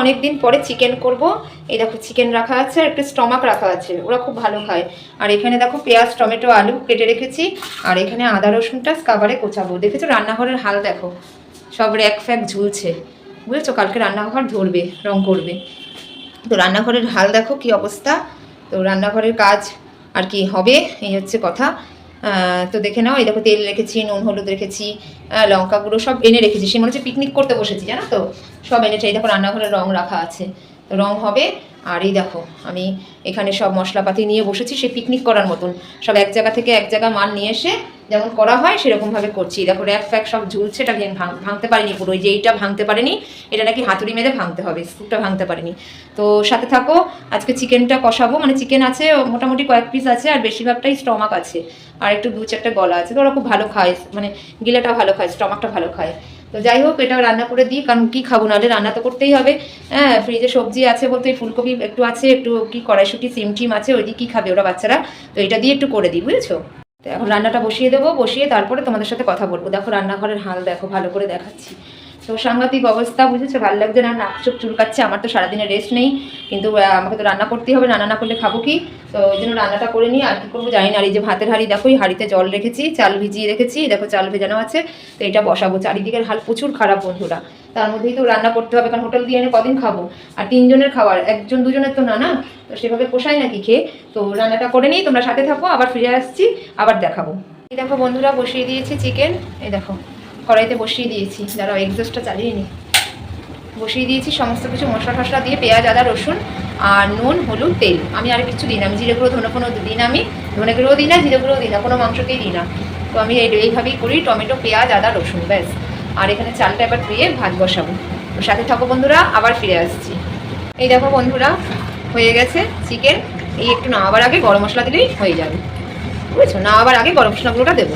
অনেক দিন পরে চিকেন করব। এই দেখো চিকেন রাখা আছে আর একটু স্টমাক রাখা আছে, ওরা খুব ভালো খায়। আর এখানে দেখো পেঁয়াজ, টমেটো, আলু কেটে রেখেছি। আর এখানে আদা, রসুনটা স্কাবারে কোচাবো। দেখেছ রান্নাঘরের হাল দেখো, সব র্যাক ফ্যাক ঝুলছে। বুঝেছ? কালকে রান্নাঘর ধরবে, রং করবে। তো রান্নাঘরের হাল দেখো কি অবস্থা। তো রান্নাঘরের কাজ আর কি হবে, এই হচ্ছে কথা। তো দেখে নাও, এই দেখো তেল রেখেছি, নুন, হলুদ রেখেছি লঙ্কা গুঁড়ো সব এনে রেখেছি। সে মনে হচ্ছে পিকনিক করতে বসেছি, জানো তো? সব এনেছে, এই দেখো রান্নাঘরের রং রাখা আছে। তো রং হবে, আর এই দেখো, আমি এখানে সব মশলাপাতি নিয়ে বসেছি, সে পিকনিক করার মতন। সব এক জায়গা থেকে এক জায়গা মাল নিয়ে এসে যেমন করা হয়, সেরকমভাবে করছি। দেখো র্যাক ফ্যাক সব ঝুলছে, এটা ভেঙে ভাঙ- ভাঙতে পারিনি পুরো। যে এইটা ভাঙতে পারেনি, এটা নাকি হাতুড়ি মেরে ভাঙতে হবে স্কুপটা ভাঙতে পারিনি। তো সাথে থাকো, আজকে চিকেনটা কষাবো। মানে চিকেন আছে, মোটামুটি কয়েক পিস আছে, আর বেশিরভাগটাই স্টমাক আছে। আর একটু দু চারটে গলা আছে। তো ওরা খুব ভালো খায় মানে গিলাটা ভালো খায় স্টমাকটা ভালো খায়। তো যাই হোক এটা রান্না করে দিই, কারণ কী খাব? নাহলে রান্না তো করতেই হবে। হ্যাঁ ফ্রিজে সবজি আছে বলতে ওই ফুলকপি একটু আছে, একটু কি কড়াইশুটি, সিম টিম আছে, ওই দিয়ে কী খাবে ওরা বাচ্চারা? তো এটা দিয়ে একটু করে দিই, বুঝেছ? তো এখন রান্নাটা বসিয়ে দেবো, বসিয়ে তারপরে তোমাদের সাথে কথা বলব। দেখো রান্নাঘরের হাল দেখো, ভালো করে দেখাচ্ছি। তো সাংঘাতিক অবস্থা, বুঝেছ? ভালো লাগছে না, নাক চোখ চুলকাচ্ছে, আমার তো সারাদিনে রেস্ট নেই। কিন্তু আমাকে তো রান্না করতেই হবে, রান্না না করলে খাব কি? তো ওই জন্য রান্নাটা করে নিই, আর কি করব জানি না এই যে ভাতের হাঁড়ি, দেখো, এই হাঁড়িতে জল রেখেছি, চাল ভিজিয়ে রেখেছি দেখো চাল ভেজানো আছে, তো এটা বসাবো। চারিদিকের হাল প্রচুর খারাপ, বন্ধুরা। তার মধ্যেই তো রান্না করতে হবে, কারণ হোটেল দিয়ে এনে কদিন খাব? আর তিনজনের খাবার একজন দুজনের তো না না? তো সেভাবে পোষায় নাকি খেয়ে? তো রান্নাটা করে নিই, তোমরা সাথে থাকো, আবার ফিরে আসছি, আবার দেখাবো। এই দেখো বন্ধুরা, বসিয়ে দিয়েছি চিকেন এই দেখো। কড়াইতে বসিয়ে দিয়েছি। দাঁড়াও এক্সস্টটা চালিয়ে নিই বসিয়ে দিয়েছি, সমস্ত কিছু মশলা টশলা দিয়ে পেঁয়াজ, আদা, রসুন আর নুন, হলুদ, তেল। আমি আর কিছু দিই না। আমি জিরে গুঁড়ো, ধনে কোনো দিই না আমি। ধনে গুঁড়োও দিই না, জিরে গুঁড়োও দিই না, কোনো মাংসকেই দিই না। তো আমি এই এইভাবেই করি, টমেটো, পেঁয়াজ, আদা, রসুন, ব্যাস। আর এখানে চালটা এবার ধুয়ে ভাত বসাবো। তো সাথে থাকো বন্ধুরা, আবার ফিরে আসছি। এই দেখো বন্ধুরা, হয়ে গেছে চিকেন এই একটু নামাবার আগে গরম মশলা দিলেই হয়ে যাবে। বুঝেছ? নামাবার আগে গরম মশলাগুলোটা দেবো।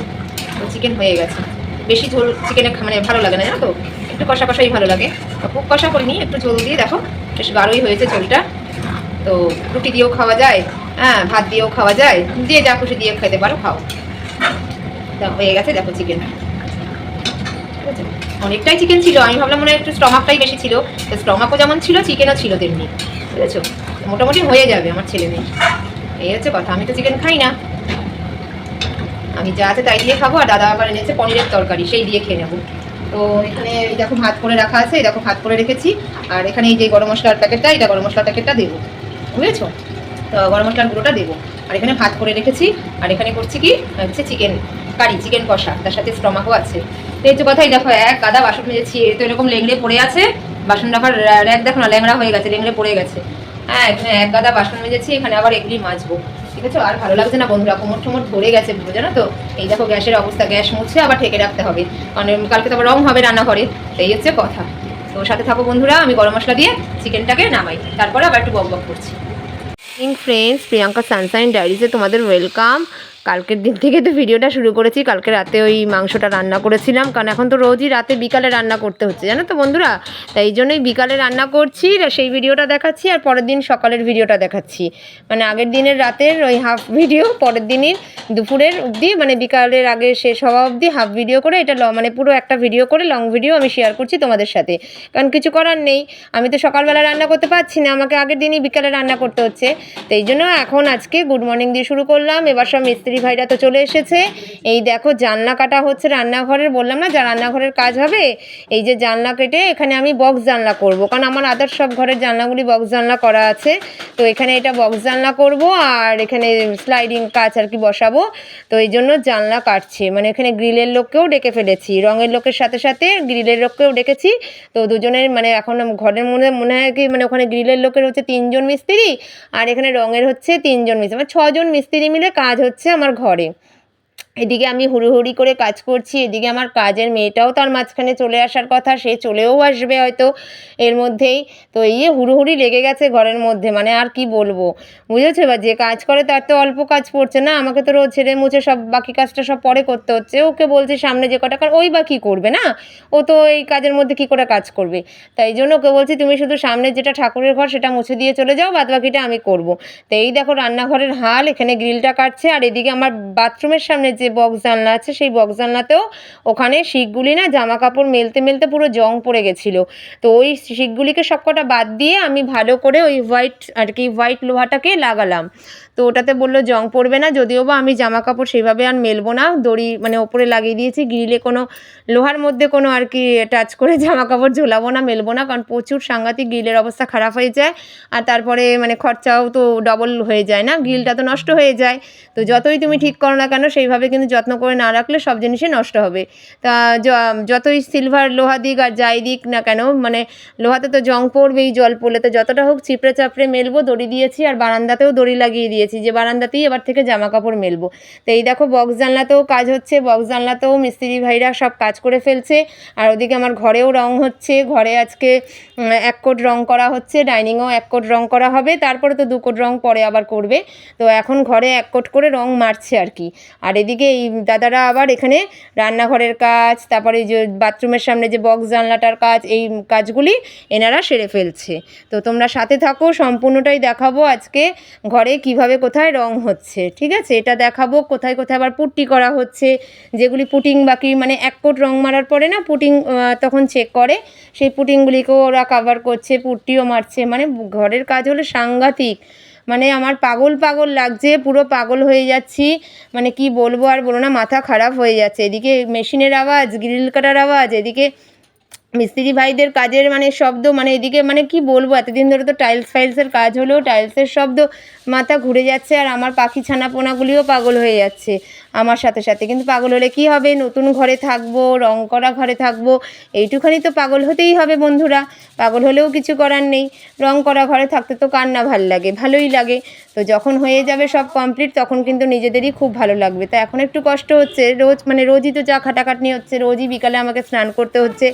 তো চিকেন হয়ে গেছে। বেশি ঝোল চিকেনে মানে ভালো লাগে না, জানো তো? একটু কষা কষাই ভালো লাগে। খুব কষা করিনি, একটু ঝোল দিয়ে দেখো, বেশ গাঢ়ই হয়েছে ঝোলটা। তো রুটি দিয়েও খাওয়া যায় হ্যাঁ ভাত দিয়েও খাওয়া যায়, যে যা খুশি দিয়ে খেতে পারো, খাও। হয়ে গেছে, দেখো চিকেন? অনেকটাই চিকেন ছিল, আমি ভাবলাম মনে হয় একটু স্টমাকটাই বেশি ছিল। তো স্টমাকও যেমন ছিল চিকেনও ছিল তেমনি। বুঝেছ মোটামুটি হয়ে যাবে আমার ছেলে মেয়ে। এই হচ্ছে কথা, আমি তো চিকেন খাই না। আমি যা আছে তাই দিয়ে খাব, আর দাদা আবার এনেছে পনিরের তরকারি, সেই দিয়ে খেয়ে নেব। তো এখানে এই দেখো ভাত করে রাখা আছে, এই দেখো ভাত করে রেখেছি, আর এখানে এই যে গরম মশলার প্যাকেটটা এটা গরম মশলার প্যাকেটটা দেবো, বুঝেছ? তো গরম মশলার গুঁড়োটা দেবো, আর এখানে ভাত করে রেখেছি, আর এখানে করছি কি, হচ্ছে চিকেন কারি, চিকেন কষা, তার সাথে স্টমাকও আছে। তো এই যে কথাই দেখো এক গাদা বাসন মেজেছি তো এরকম লেংড়ে পড়ে আছে, বাসন রাখার র্যাক দেখো না, ল্যাংড়া হয়ে গেছে, লেংড়ে পড়ে গেছে। হ্যাঁ এখানে এক গাদা বাসন মেজেছি, এখানে আবার এগুলি মাজবো। আছে আর ভালো লাগছে না বন্ধুরা? কোমর টোমর ধরে গেছে পুরো, জানো তো? এই দেখো, গ্যাসের অবস্থা, গ্যাস মুছে আবার ঠেকে রাখতে হবে। কারণ কালকে তো আবার রং হবে রান্নাঘরে এই হচ্ছে কথা। তো সাথে থাকো বন্ধুরা, আমি গরম মশলা দিয়ে চিকেনটাকে নামাই। তারপরে আবার একটু বক বক করছি। ফ্রেন্ডস প্রিয়াঙ্কা সানসাইন ডায়েরিজে তোমাদের ওয়েলকাম কালকের দিন থেকে তো ভিডিওটা শুরু করেছি, কালকে রাতে ওই মাংসটা রান্না করেছিলাম, কারণ এখন তো রোজই রাতে বিকালে রান্না করতে হচ্ছে, জানো তো বন্ধুরা? তাই জন্যই বিকালে রান্না করছি সেই ভিডিওটা দেখাচ্ছি আর পরের দিন সকালের ভিডিওটা দেখাচ্ছি। মানে আগের দিনের রাতের ওই হাফ ভিডিও, পরের দিনের দুপুরের অবধি মানে বিকালের আগে শেষ হওয়া অবধি হাফ ভিডিও করে, এটা ল- মানে পুরো একটা ভিডিও করে, লং ভিডিও আমি শেয়ার করছি তোমাদের সাথে। কারণ কিছু করার নেই, আমি তো সকালবেলা রান্না করতে পারছি না, আমাকে আগের দিনই বিকালে রান্না করতে হচ্ছে। তো এই জন্য এখন আজকে গুড মর্নিং দিয়ে শুরু করলাম, এবার সব মিস্ত্রি ভাইরা তো চলে এসেছে। এই দেখো, জানলা কাটা হচ্ছে রান্নাঘরের। বললাম না, যা রান্নাঘরের কাজ হবে, এই যে জানলা কেটে এখানে আমি বক্স জানলা করব। কারণ আমার আদার সব ঘরের জানলাগুলি বক্স জানলা করা আছে। তো এখানে এটা বক্স জানলা করব আর এখানে স্লাইডিং কাজ আর কি বসাবো। তো এই জন্য জানলা কাটছে। মানে এখানে গ্রিলের লোককেও ডেকে ফেলেছি। রঙের লোকের সাথে সাথে গ্রিলের লোককেও ডেকেছি। তো দুজনের মানে এখন ঘরের মনে মনে হয় কি মানে ওখানে গ্রিলের লোকের হচ্ছে তিনজন মিস্ত্রি আর এখানে রঙের হচ্ছে তিনজন মিস্ত্রি। মানে ছজন মিস্ত্রি মিলে কাজ হচ্ছে আমার ঘরে। এদিকে আমি হুড়োহুড়ি করে কাজ করছি, এদিকে আমার কাজের মেয়েটাও তার মাঝখানে চলে আসার কথা, সে চলেও আসবে হয়তো এর মধ্যেই। তো এই হুড়োহুড়ি লেগে গেছে ঘরের মধ্যে মানে আর কি বলব? বুঝেছ? এবার যে কাজ করে তার তো অল্প কাজ পড়ছে না, আমাকে তো রোজ ছেড়ে মুছে সব বাকি কাজটা সব পরে করতে হচ্ছে। ওকে বলছি সামনে যে কটা কারণ ওই বা কী করবে না? ও তো এই কাজের মধ্যে কী করে কাজ করবে? তাই জন্য ওকে বলছি, তুমি শুধু সামনে যেটা ঠাকুরের ঘর সেটা মুছে দিয়ে চলে যাও বাদ বাকিটা আমি করব। তো এই দেখো রান্নাঘরের হাল, এখানে গ্রিলটা কাটছে, আর এদিকে আমার বাথরুমের সামনে যে যে বক্স জানলা আছে, সেই বক্স জানলাতেও ওখানে শিকগুলি না জামা কাপড় মেলতে মেলতে পুরো জং পড়ে গেছিল। তো ওই শিকগুলিকে সবকটা বাদ দিয়ে আমি ভালো করে ওই হোয়াইট আর কি হোয়াইট লোহাটাকে লাগালাম। তো ওটাতে বলল, জং পড়বে না, যদিও বা আমি জামা কাপড় সেইভাবে আর মেলবো না। দড়ি মানে ওপরে লাগিয়ে দিয়েছি, গ্রিলে কোনো লোহার মধ্যে কোনো আর কি টাচ করে জামা কাপড় ঝোলাবো না, মেলবো না, কারণ প্রচুর সাংঘাতিক গ্রিলের অবস্থা খারাপ হয়ে যায়। আর তারপরে মানে খরচাও তো ডবল হয়ে যায় না, গ্রিলটা তো নষ্ট হয়ে যায়। তো যতই তুমি ঠিক করো না কেন, সেইভাবে কিন্তু যত্ন করে না রাখলে সব জিনিসই নষ্ট হবে। তা যতই সিলভার লোহা দিক আর যাই দিক না কেন মানে লোহাতে তো জং পড়বেই, জল পড়লে তো যতটা হোক চিপড়ে চাপড়ে মেলবো, দড়ি দিয়েছি আর বারান্দাতেও দড়ি লাগিয়ে দিয়েছি, যে বারান্দাতেই এবার থেকে জামা কাপড় মেলবো। তো এই দেখো বক্স জানলাতেও কাজ হচ্ছে বক্স জানলাতেও মিস্ত্রি ভাইরা সব কাজ করে ফেলছে, আর ওদিকে আমার ঘরেও রং হচ্ছে, ঘরে আজকে এক কোট রং করা হচ্ছে ডাইনিংও এক কোট রং করা হবে, তারপরে তো দু কোট রং পরে আবার করবে। তো এখন ঘরে এক কোট করে রং মারছে আর কি। আর এদিকে এই দাদারা আবার এখানে রান্নাঘরের কাজ, তারপরে যে বাথরুমের সামনে যে বক্স জানলাটার কাজ, এই কাজগুলি এনারা সেরে ফেলছে। তো তোমরা সাথে থাকো, সম্পূর্ণটাই দেখাবো আজকে ঘরে কীভাবে কোথায় রং হচ্ছে, ঠিক আছে? এটা দেখাবো, কোথায় কোথায় আবার পুট্টি করা হচ্ছে, যেগুলি পুটিং বাকি মানে এক কোট রং মারার পরে না পুটিং তখন চেক করে, সেই পুটিংগুলিকেও ওরা কাভার করছে, পুট্টিও মারছে মানে ঘরের কাজ হলো সাংঘাতিক। মানে আমার পাগল পাগল লাগছে, পুরো পাগল হয়ে যাচ্ছি। মানে কি বলব আর বলো না, মাথা খারাপ হয়ে যাচ্ছে। এদিকে মেশিনের আওয়াজ, গ্রিল কাটার আওয়াজ, এদিকে মিস্ত্রি ভাইদের কাজের মানে শব্দ মানে এদিকে মানে কি বলব, এতদিন ধরে তো টাইলস ফাইলসের কাজ হলেও টাইলসের শব্দ মাথা ঘুরে যাচ্ছে আর আমার পাখি ছানাপোনাগুলিও পাগল হয়ে যাচ্ছে আমার সাথে সাথে। কিন্তু পাগল হলে কি হবে? নতুন ঘরে থাকব, রং করা ঘরে থাকব, এইটুখানি তো পাগল হতেই হবে বন্ধুরা। পাগল হলেও কিছু করার নেই। রং করা ঘরে থাকতে তো কার না ভালো লাগে? ভালোই লাগে। তো যখন হয়ে যাবে সব কমপ্লিট তখন কিন্তু নিজেদেরই খুব ভালো লাগবে। তা এখন একটু কষ্ট হচ্ছে। রোজ মানে রোজই তো যা খাটাখাটনি হচ্ছে, রোজই বিকালে আমাকে স্নান করতে হচ্ছে।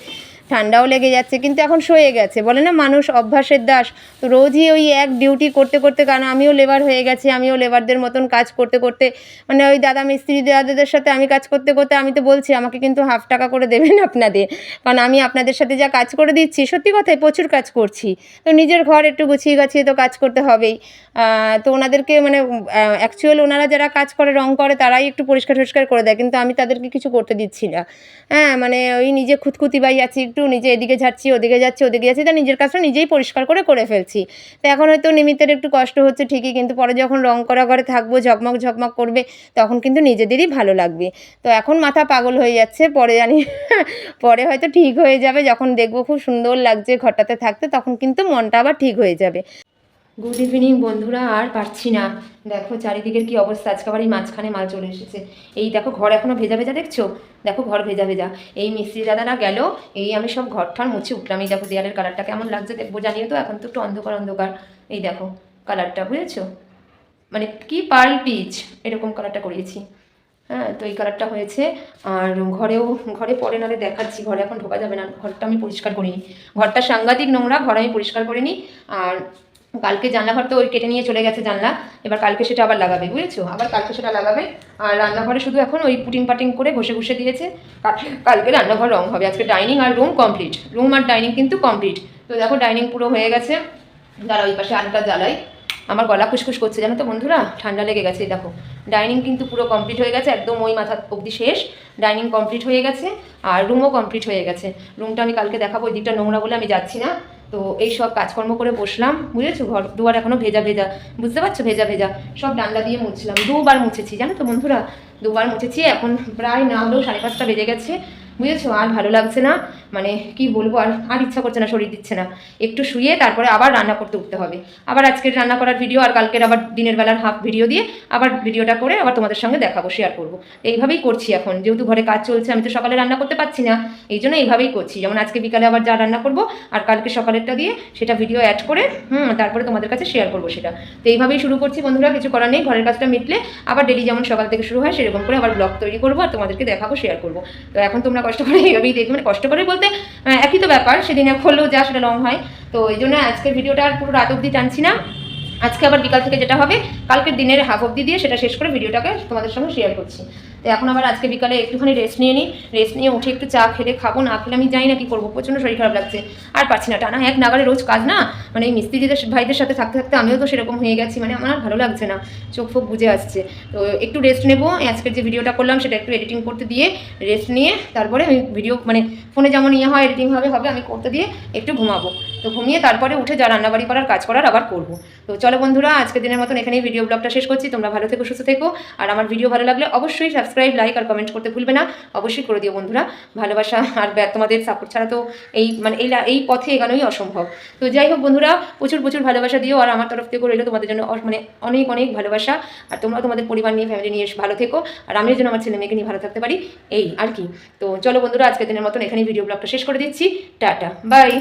ঠান্ডাও লেগে যাচ্ছে, কিন্তু এখন সয়ে গেছে। বলে না, মানুষ অভ্যাসের দাস। তো রোজই ওই এক ডিউটি করতে করতে কারণ আমিও লেবার হয়ে গেছি, আমিও লেবারদের মতন কাজ করতে করতে মানে ওই দাদা মিস্ত্রি দাদাদের সাথে আমি কাজ করতে করতে, আমি তো বলছি, আমাকে কিন্তু হাফ টাকা করে দেবেন আপনাদের। কারণ আমি আপনাদের সাথে যা কাজ করে দিচ্ছি, সত্যি কথাই প্রচুর কাজ করছি। তো নিজের ঘর একটু গুছিয়ে গাছিয়ে তো কাজ করতে হবেই। তো ওনাদেরকে মানে অ্যাকচুয়াল ওনারা যারা কাজ করে, রং করে, তারাই একটু পরিষ্কার টরিষ্কার করে দেয়, কিন্তু আমি তাদেরকে কিছু করতে দিচ্ছি না। হ্যাঁ মানে ওই নিজে খুঁতখুতি বাই আছি, একটু নিজে এদিকে যাচ্ছি, ওদিকে যাচ্ছি ওদিকে যাচ্ছি, তা নিজের কাজটা নিজেই পরিষ্কার করে করে ফেলছি। তো এখন হয়তো নিমিত্তের একটু কষ্ট হচ্ছে ঠিকই, কিন্তু পরে যখন রং করা ঘরে থাকব, ঝকমক ঝকমক করবে, তখন কিন্তু নিজেদেরই ভালো লাগবে। তো এখন মাথা পাগল হয়ে যাচ্ছে, পরে জানি পরে হয়তো ঠিক হয়ে যাবে, যখন দেখব খুব সুন্দর লাগছে ঘরটাতে থাকতে, তখন কিন্তু মনটা আবার ঠিক হয়ে যাবে। গুড ইভিনিং বন্ধুরা, আর পারছি না। দেখো, চারিদিকের কি অবস্থা? আজকে আবার এই মাঝখানে মাল চলে এসেছে। এই দেখো, ঘর এখনও ভেজা ভেজা দেখছ? দেখো, ঘর ভেজা ভেজা। এই মিস্ত্রি দাদারা গেল, এই আমি সব ঘর ঠর মুছে উঠলাম। এই দেখো, দেয়ালের কালারটা কেমন লাগছে দেখব, জানিও তো, এখন তো একটু অন্ধকার অন্ধকার। এই দেখো, কালারটা, বুঝেছ? মানে কি পার্ল পিচ, এরকম কালারটা করিয়েছি হ্যাঁ তো এই কালারটা হয়েছে। আর ঘরেও, ঘরে পরে নালে দেখাচ্ছি, ঘরে এখন ঢোকা যাবে না। ঘরটা আমি পরিষ্কার করিনি। ঘরটা সাংঘাতিক নোংরা, ঘর আমি পরিষ্কার করিনি। আর কালকে জানলা ঘর তো ওই কেটে নিয়ে চলে গেছে জানলা, এবার কালকে সেটা আবার লাগাবে, বুঝেছ? আবার কালকে সেটা লাগাবে, আর রান্নাঘরে শুধু এখন ওই পুটিং পাটিং করে ঘষে ঘষে দিয়েছে। কাল- কালকে রান্নাঘর রং হবে, আজকে ডাইনিং আর রুম কমপ্লিট, রুম আর ডাইনিং কিন্তু কমপ্লিট। তো দেখো ডাইনিং পুরো হয়ে গেছে দাঁড়া ওই পাশে আলুটা জ্বালাই। আমার গলা খুসখুস করছে, জানো তো বন্ধুরা? ঠান্ডা লেগে গেছে দেখো। ডাইনিং কিন্তু পুরো কমপ্লিট হয়ে গেছে, একদম ওই মাথা অবধি শেষ। ডাইনিং কমপ্লিট হয়ে গেছে, আর রুমও কমপ্লিট হয়ে গেছে। রুমটা আমি কালকে দেখাবো, ওই দিকটা নোংরা বলে আমি যাচ্ছি না। তো এই সব কাজকর্ম করে বসলাম, বুঝেছ? ঘর দুয়ার এখনও ভেজা ভেজা, বুঝতে পারছ? ভেজা ভেজা। সব ডান্ডা দিয়ে মুছলাম। দুবার মুছেছি, জানো তো বন্ধুরা? দুবার মুছেছি, এখন প্রায় না হলেও সাড়ে পাঁচটা বেজে গেছে। বুঝেছ? আর ভালো লাগছে না। মানে কি বলব, আর আর ইচ্ছা করছে না, শরীর দিচ্ছে না। একটু শুয়ে তারপরে আবার রান্না করতে উঠতে হবে। আবার আজকের রান্না করার ভিডিও আর কালকের আবার দিনের বেলার হাফ ভিডিও দিয়ে আবার ভিডিওটা করে আবার তোমাদের সঙ্গে দেখাবো শেয়ার করব। এইভাবেই করছি এখন। যেহেতু ঘরে কাজ চলছে, আমি তো সকালে রান্না করতে পারছি না। এই জন্য এইভাবেই করছি। যেমন আজকে বিকালে আবার যা রান্না করব, আর কালকে সকালেরটা দিয়ে সেটা ভিডিও অ্যাড করে, হুম, তারপরে তোমাদের কাছে শেয়ার করব সেটা। তো এইভাবেই শুরু করছি। বন্ধুরা, কিছু করার নেই, ঘরের কাজটা মিটলে আবার ডেলি যেমন সকাল থেকে শুরু হয়, সেরকম করে আবার ব্লগ তৈরি করব আর তোমাদেরকে দেখাবো শেয়ার করব। তো এখন তোমরা কষ্ট করে এইভাবেই দেখবে মানে কষ্ট করে বলতে একই তো ব্যাপার, সেদিন হলেও যা, সেটা লং হয়। তো এই জন্য আজকের ভিডিওটা আর পুরো রাত অবধি টানছি না। আজকে আবার বিকাল থেকে যেটা হবে, কালকের দিনের হাফ অব্দি দিয়ে সেটা শেষ করে ভিডিওটাকে তোমাদের সঙ্গে শেয়ার করছি। তো এখন আবার আজকে বিকালে একটুখানি রেস্ট নিয়ে নিই। রেস্ট নিয়ে উঠে একটু চা খেলে খাব, না খেলে আমি জানি না কি করব, প্রচণ্ড শরীর খারাপ লাগছে। আর পারছি না, টানা এক নাগারে রোজ কাজ না? মানে এই মিস্ত্রিদের ভাইদের সাথে থাকতে থাকতে আমিও তো সেরকম হয়ে গেছি মানে আমার ভালো লাগছে না, চোখ ফোক বুঝে আসছে। তো একটু রেস্ট নেব আজকের যে ভিডিওটা করলাম সেটা একটু এডিটিং করতে দিয়ে রেস্ট নিয়ে তারপরে আমি ভিডিও মানে ফোনে যেমন ইয়ে হয় এডিটিং হবে হবে, আমি করতে দিয়ে একটু ঘুমাবো। তো ঘুমিয়ে তারপরে উঠে যা রান্নাবাড়ি করার, কাজ করার আবার করব। তো চলো বন্ধুরা, আজকের দিনের মতন এখানেই ভিডিও ব্লগটা শেষ করছি, তোমরা ভালো থেকো, সুস্থ থেকো। আর আমার ভিডিও ভালো লাগলে অবশ্যই সাবস্ক্রাইব লাইক আর কমেন্ট করতে ভুলবে না। অবশ্যই করে দিও বন্ধুরা। ভালোবাসা আর তোমাদের সাপোর্ট ছাড়া তো এই মানে এই এই পথে এগোনোই অসম্ভব। তো যাই হোক বন্ধুরা, প্রচুর প্রচুর ভালোবাসা দিও আর আমার তরফ থেকে রইল তোমাদের জন্য মানে অনেক অনেক ভালোবাসা। আর তোমরা তোমাদের পরিবার নিয়ে ফ্যামিলি নিয়ে ভালো থেকো। আর আমিও যেন আমার ছেলে মেয়েকে নিয়ে ভালো থাকতে পারি, এই আর কি। তো চলো বন্ধুরা, আজকের দিনের মতন এখানেই ভিডিও ব্লগটা শেষ করে দিচ্ছি। Tata bye